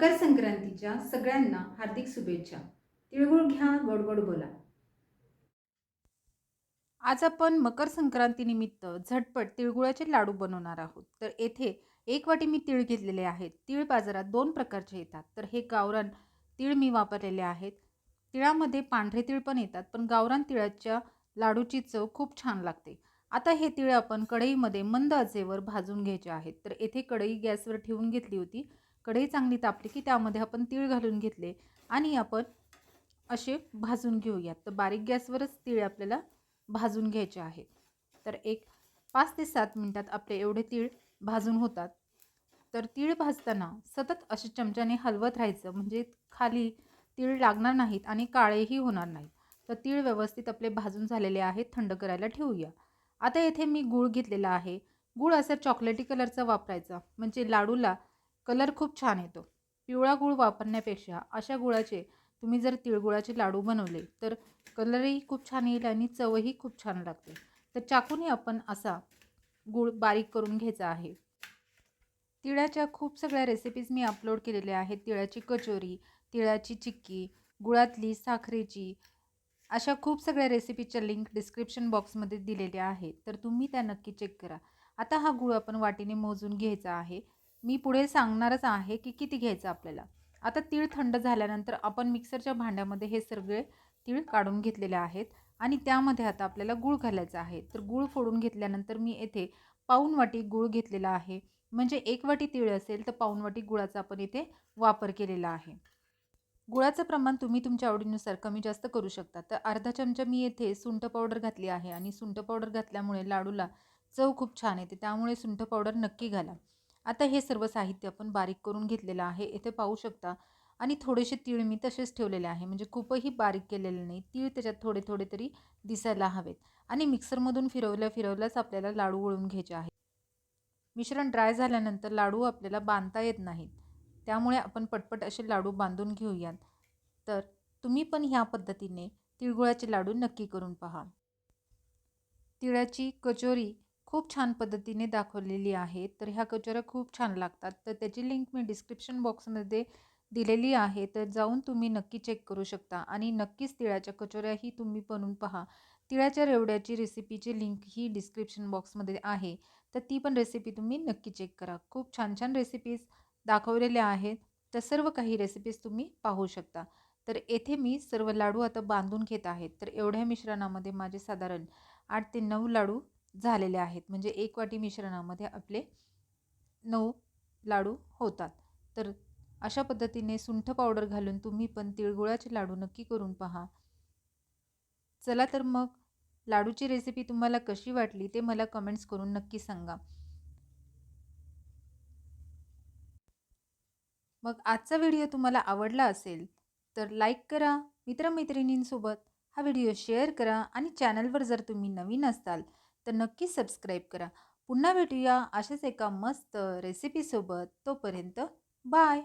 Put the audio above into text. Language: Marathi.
मकर संक्रांतीच्या सगळ्यांना हार्दिक शुभेच्छा. तिळगुळ घ्या गोडगोड बोला. आज आपण मकर संक्रांतीनिमित्त झटपट तिळगुळाचे लाडू बनवणार आहोत. तर येथे एक वाटी मी तीळ घेतलेले आहेत. तीळ बाजारात दोन प्रकारचे येतात. तर हे गावरान तीळ मी वापरलेले आहेत. तिळामध्ये पांढरे तीळ पण येतात पण गावरान तिळाच्या लाडूची चव खूप छान लागते. आता हे तीळ आपण कढईमध्ये मंद आचेवर भाजून घ्यायचे आहेत. तर येथे कढई गॅसवर ठेवून घेतली होती. कढई चांगली तापली की त्यामध्ये आपण तीळ घालून घेतले आणि आपण असे भाजून घेऊयात. तर बारीक गॅसवरच तीळ आपल्याला भाजून घ्यायचे आहेत तर एक पाच ते सात मिनटात आपले एवढे तीळ भाजून होतात. तर तीळ भाजताना सतत असे चमच्याने हलवत राहायचं. म्हणजे खाली तीळ लागणार नाहीत आणि काळेही होणार नाहीत. तर तीळ व्यवस्थित आपले भाजून झालेले आहेत. थंड करायला ठेवूया. आता येथे मी गूळ घेतलेला आहे. गूळ असा चॉकलेटी कलरचा वापरायचा. म्हणजे लाडूला कलर खूप छान येतो. पिवळा गूळ वापरण्यापेक्षा अशा गुळाचे तुम्ही जर तिळगुळाचे लाडू बनवले तर कलरही खूप छान येईल आणि चवही खूप छान लागते. तर चाकूने आपण असा गूळ बारीक करून घ्यायचा आहे. तिळाच्या खूप सगळ्या रेसिपीज मी अपलोड केलेल्या आहेत. तिळाची कचोरी तिळाची चिक्की गुळातली साखरेची अशा खूप सगळ्या रेसिपीच्या लिंक डिस्क्रिप्शन बॉक्समध्ये दिलेल्या आहेत. तर तुम्ही त्या नक्की चेक करा. आता हा गूळ आपण वाटीने मोजून घ्यायचा आहे. मी पुढे सांगणारच आहे की किती घ्यायचं आपल्याला. आता तीळ थंड झाल्यानंतर आपण मिक्सरच्या भांड्यामध्ये हे सगळे तीळ काढून घेतलेले आहेत आणि त्यामध्ये आता आपल्याला गूळ घालायचा आहे. तर गूळ फोडून घेतल्यानंतर मी येथे पाऊन वाटी गूळ घेतलेला आहे. म्हणजे एक वाटी तीळ असेल तर पाऊन वाटी गुळाचा आपण इथे वापर केलेला आहे. गुळाचं प्रमाण तुम्ही तुमच्या आवडीनुसार कमी जास्त करू शकता. तर अर्धा चमचा मी येथे सुंठ पावडर घातली आहे आणि सुंठ पावडर घातल्यामुळे लाडूला चव खूप छान येते. त्यामुळे सुंठ पावडर नक्की घाला. आता हे सर्व साहित्य आपण बारीक करून घेतलेलं आहे येथे पाहू शकता. आणि थोडेसे तीळ मी तसेच ठेवलेले आहे म्हणजे खूपही बारीक केलेले नाही. तीळ त्याच्यात थोडे थोडे तरी दिसायला हवेत. आणि मिक्सरमधून फिरवल्या फिरवल्याच आपल्याला लाडू वळून घ्यायचे आहेत. मिश्रण ड्राय झाल्यानंतर लाडू आपल्याला बांधता येत नाहीत. त्यामुळे आपण पटपट असे लाडू बांधून घेऊयात. तर तुम्ही पण ह्या पद्धतीने तिळगुळाचे लाडू नक्की करून पहा. तिळाची कचोरी खूप छान पद्धतीने दाखवलेली आहे. तर ह्या कचोऱ्या खूप छान लागतात. तर त्याची लिंक मी डिस्क्रिप्शन बॉक्समध्ये दिलेली आहे. तर जाऊन तुम्ही नक्की चेक करू शकता आणि नक्कीच तिळाच्या कचोऱ्याही तुम्ही बनवून पहा. तिळाच्या रेवड्याची रेसिपीची लिंक ही डिस्क्रिप्शन बॉक्समध्ये आहे. तर ती पण रेसिपी तुम्ही नक्की चेक करा. खूप छान छान रेसिपीज दाखवलेल्या आहेत. तर सर्व काही रेसिपीज तुम्ही पाहू शकता. तर येथे मी सर्व लाडू आता बांधून घेत आहेत तर एवढ्या मिश्रणामध्ये माझे साधारण आठ ते नऊ लाडू झालेले आहेत. म्हणजे एक वाटी मिश्रणामध्ये आपले नऊ लाडू होतात. तर अशा पद्धतीने सुंठ पावडर घालून तुम्ही पण तिळगुळाचे लाडू नक्की करून पहा. चला तर मग लाडूची रेसिपी तुम्हाला कशी वाटली ते मला कमेंट्स करून नक्की सांगा. मग आजचा व्हिडिओ तुम्हाला आवडला असेल तर लाईक करा मित्रमैत्रिणींसोबत हा व्हिडिओ शेअर करा आणि चॅनलवर जर तुम्ही नवीन असाल तर नक्की सबस्क्राईब करा. पुन्हा भेटूया अशाच एका मस्त रेसिपीसोबत तोपर्यंत बाय